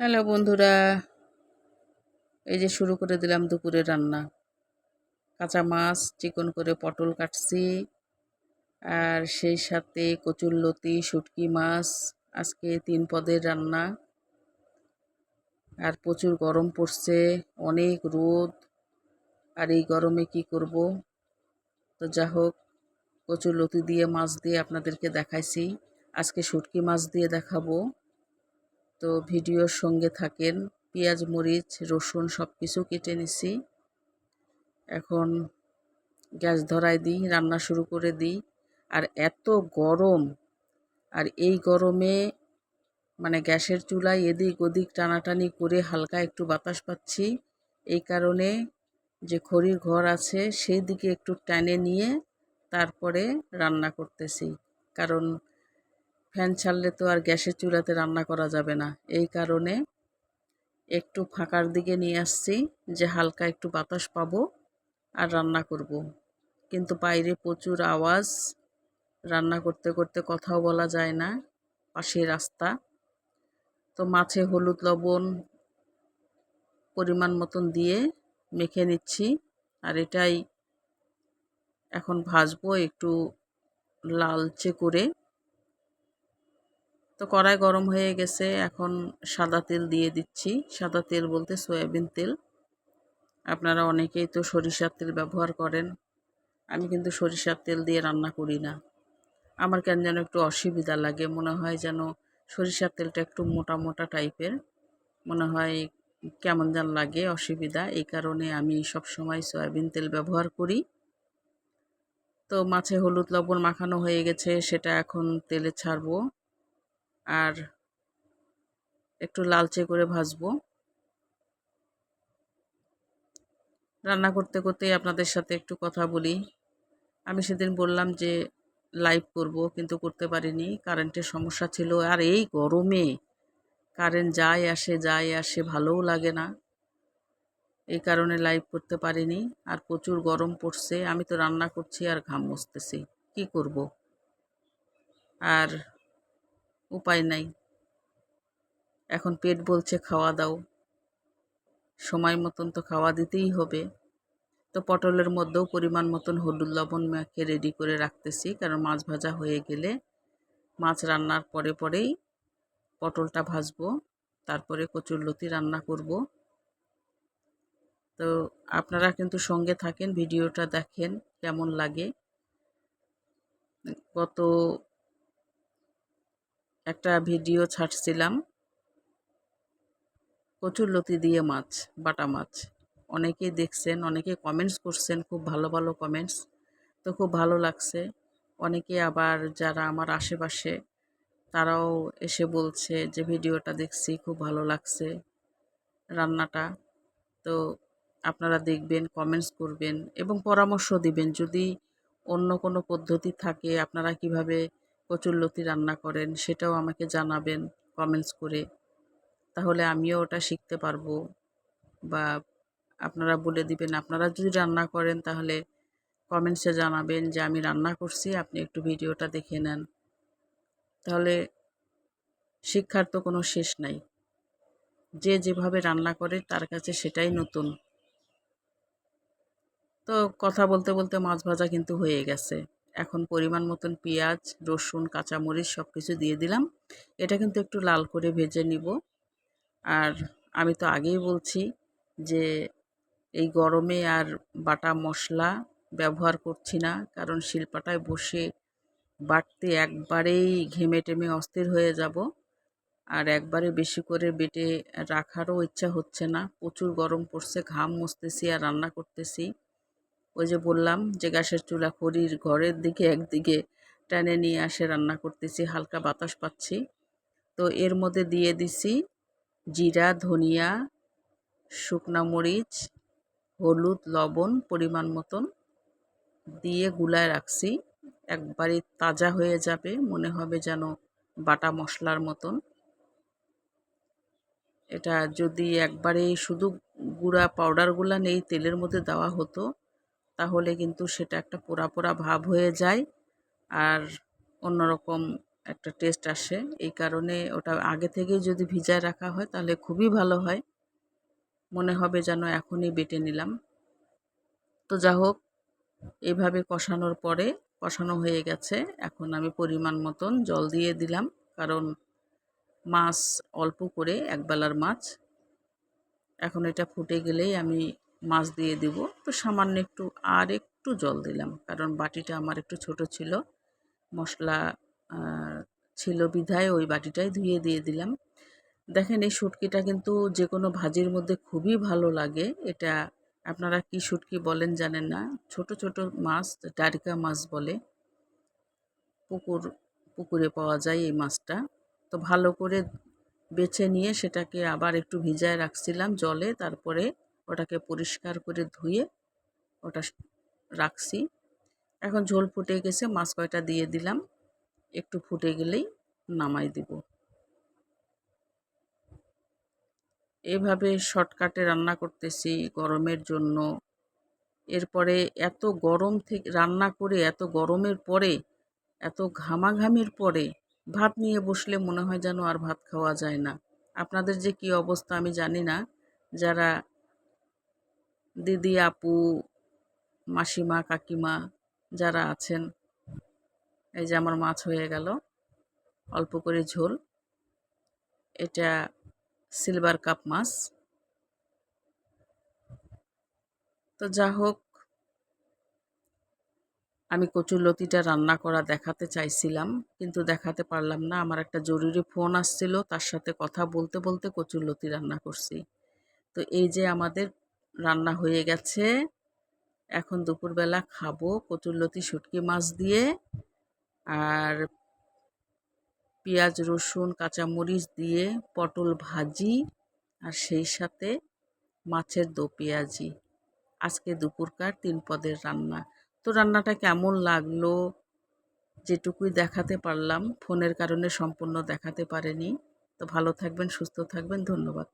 Hello বন্ধুরা, এই যে শুরু করে দিলাম দুপুরে রান্না। কাঁচা মাছ, চিকন করে পটল কাটছি, আর সেই সাথে কচুরলতি শুটকি মাছ, আজকে তিন পদের রান্না। আর প্রচুর গরম পড়ছে, অনেক রোদ, আর এই গরমে কি করব? তো যা হোক, কচুর লতি দিয়ে, মাছ দিয়ে আপনাদেরকে দেখাইছি। আজকে শুটকি মাছ দিয়ে দেখাবো। তো ভিডিওর সঙ্গে থাকেন, পেঁয়াজ, মরিচ, রসুন সব কিছু কেটে নিছি। এখন গ্যাস ধরাই দিই, রান্না শুরু করে দিই। আর এত গরম, আর এই গরমে মানে গ্যাসের চুলায় এদিক ওদিক টানাটানি করে হালকা একটু বাতাস পাচ্ছি। এই কারণে যে খড়ির ঘর আছে সেই দিকে একটু টানে নিয়ে তারপরে রান্না করতেছি। কারণ ফ্যান ছাড়লে তো আর গ্যাসের চুলাতে রান্না করা যাবে না। এই কারণে একটু ফাঁকার দিকে নিয়ে আসছি যে হালকা একটু বাতাস পাবো আর রান্না করব। কিন্তু বাইরে প্রচুর আওয়াজ, রান্না করতে করতে কথাও বলা যায় না পাশে রাস্তা। তো মাছে হলুদ লবণ পরিমাণ মতন দিয়ে মেখে নিচ্ছি আর এটাই এখন ভাজবো একটু লালচে করে। তো কড়াই গরম হয়ে গেছে, এখন সাদা তেল দিয়ে দিচ্ছি। সাদা তেল বলতে সয়াবিন তেল। আপনারা অনেকেই তো সরিষার তেল ব্যবহার করেন। আমি কিন্তু সরিষার তেল দিয়ে রান্না করি না। আমার কেন যেন একটু অসুবিধা লাগে, মনে হয় যেন সরিষার তেলটা একটু মোটা মোটা টাইপের। মনে হয় কেমন যেন লাগে, অসুবিধা। এই কারণে আমি সব সময় সয়াবিন তেল ব্যবহার করি। তো মাছে হলুদ লবণ মাখানো হয়ে গেছে, সেটা এখন তেলে ছাড়বো। আর একটু লালচে করে ভাজবো। রান্না করতে করতেই আপনাদের সাথে একটু কথা বলি। আমি সেদিন বললাম যে লাইভ করব, কিন্তু করতে পারিনি। কারেন্টের সমস্যা ছিল। আর এই গরমে কারেন্ট যায় আসে যায় আসে ভালোও লাগে না। এই কারণে লাইভ করতে পারিনি। আর প্রচুর গরম পড়ছে। আমি তো রান্না করছি আর ঘাম মসতেছি কি করব? আর উপায় নাই। এখন পেট বলছে খাওয়া দাও। সময় মতন তো খাওয়া দিতেই হবে। তো পটলের মধ্যেও পরিমাণ মতন হলুদ লবণ মেখে রেডি করে রাখতেছি, কারণ মাছ ভাজা হয়ে গেলে মাছ রান্নার পরে পরেই পটলটা ভাজবো, তারপরে কচুর লতি রান্না করব। তো আপনারা কিন্তু সঙ্গে থাকেন, ভিডিওটা দেখেন কেমন লাগে। গত একটা ভিডিও ছাড়ছিলাম। কচুরলতি দিয়ে মাছ, বাটা মাছ। অনেকেই দেখছেন, অনেকে কমেন্টস করছেন, খুব ভালো ভালো কমেন্টস তো খুব ভালো লাগছে। অনেকে আবার যারা আমার আশেপাশে, তারাও এসে বলছে যে, ভিডিওটা দেখছি, খুব ভালো লাগছে রান্নাটা। তো আপনারা দেখবেন কমেন্টস করবেন এবং পরামর্শ দিবেন। যদি অন্য কোনো পদ্ধতি থাকে, আপনারা কীভাবে কচুরলতি রান্না করেন, সেটাও আমাকে জানাবেন কমেন্টস করে। তাহলে আমিও ওটা শিখতে পারব। বা আপনারা বলে দিবেন, আপনারা যদি রান্না করেন তাহলে কমেন্টসে জানাবেন যে আমি রান্না করছি, আপনি একটু ভিডিওটা দেখে নেন। তাহলে শিক্ষার তো কোনো শেষ নাই। যে যেভাবে রান্না করে তার কাছে সেটাই নতুন। তো কথা বলতে বলতে মাছ ভাজা কিন্তু হয়ে গেছে। এখন পরিমাণ মতন পেঁয়াজ, রসুন, কাঁচামরিচ সব কিছু দিয়ে দিলাম। এটা কিন্তু একটু লাল করে ভেজে নিব। আর আমি তো আগেই বলছি যে এই গরমে আর বাটা মশলা ব্যবহার করছি না, কারণ শিল্পাটায় বসে বাটতে একবারেই ঘেমে টেমে অস্থির হয়ে যাব। আর একবারে বেশি করে বেটে রাখারও ইচ্ছা হচ্ছে না। প্রচুর গরম পড়ছে, ঘাম মুছতেছি আর রান্না করতেছি। ওই যে বললাম যে গ্যাসের চুলা খড়ির ঘরের দিকে একদিকে টেনে নিয়ে আসে রান্না করতেছি, হালকা বাতাস পাচ্ছি। তো এর মধ্যে দিয়ে দিছি জিরা, ধনিয়া, শুকনা মরিচ, হলুদ, লবণ পরিমাণ মতন দিয়ে গুলায় রাখছি। একবারে তাজা হয়ে যাবে, মনে হবে যেন বাটা মশলার মতন। এটা যদি একবারে শুধু গুঁড়া পাউডারগুলা নেই, তেলের মধ্যে দেওয়া হতো তাহলে কিন্তু সেটা একটা পোড়া পোড়া ভাব হয়ে যায়। আর অন্যরকম একটা টেস্ট আসে। এই কারণে ওটা আগে থেকেই যদি ভিজায় রাখা হয় তাহলে খুবই ভালো হয়। মনে হবে যেন এখনই বেটে নিলাম। তো যা হোক এইভাবে কষানোর পরে কষানো হয়ে গেছে। এখন আমি পরিমাণ মতন জল দিয়ে দিলাম। কারণ মাছ অল্প করে, একবেলার মাছ। এখন এটা ফুটে গেলেই আমি মাছ দিয়ে দিব। তো সামান্য একটু আর একটু জল দিলাম। কারণ বাটিটা আমার একটু ছোট ছিল। মশলা ছিল বিধায় ওই বাটিটাই ধুয়ে দিয়ে দিলাম। দেখেন এই শুটকিটা কিন্তু যে কোনো ভাজির মধ্যে খুবই ভালো লাগে। এটা আপনারা কি শুটকি বলেন জানেন না। ছোট ছোট মাছ ডারিকা মাছ বলে। পুকুর, পুকুরে পাওয়া যায় এই মাছটা। তো ভালো করে বেছে নিয়ে সেটাকে আবার একটু ভিজায় রাখছিলাম জলে। তারপরে ওটাকে পরিষ্কার করে ধুয়ে ওটা রাখছি। এখন ঝোল ফুটে গেছে, মাছ কয়টা দিয়ে দিলাম, একটু ফুটে গেলেই নামাই দিব। এভাবে শর্টকাটে রান্না করতেছি গরমের জন্য। এরপরে এত গরম থেকে, রান্না করে এত গরমের পরে, এত ঘামাঘামির পরে ভাত নিয়ে বসলে মনে হয় যেন আর ভাত খাওয়া যায় না। আপনাদের যে কি অবস্থা আমি জানি না। যারা দিদি, আপু, মাসিমা, কাকিমা যারা আছেন, এই যে আমার মাছ হয়ে গেল, অল্প করে ঝোল। এটা সিলভার কাপ মাছ। তো যা হোক, আমি কচুরলতিটা রান্না করা দেখাতে চাইছিলাম, কিন্তু দেখাতে পারলাম না। আমার একটা জরুরি ফোন আসছিল, তার সাথে কথা বলতে বলতে কচুরলতি রান্না করছি। তো এই যে আমাদের রান্না হয়ে গেছে। এখন দুপুরবেলা খাব কচুরলতি শুটকি মাছ দিয়ে আর পেঁয়াজ, রসুন, কাঁচামরিচ দিয়ে পটল ভাজি আর সেই সাথে মাছের দো পেঁয়াজি। আজকে দুপুরকার তিন পদের রান্না। তো রান্নাটা কেমন লাগল যেটুকুই দেখাতে পারলাম, ফোনের কারণে সম্পূর্ণ দেখাতে পারেনি। তো ভালো থাকবেন, সুস্থ থাকবেন, ধন্যবাদ।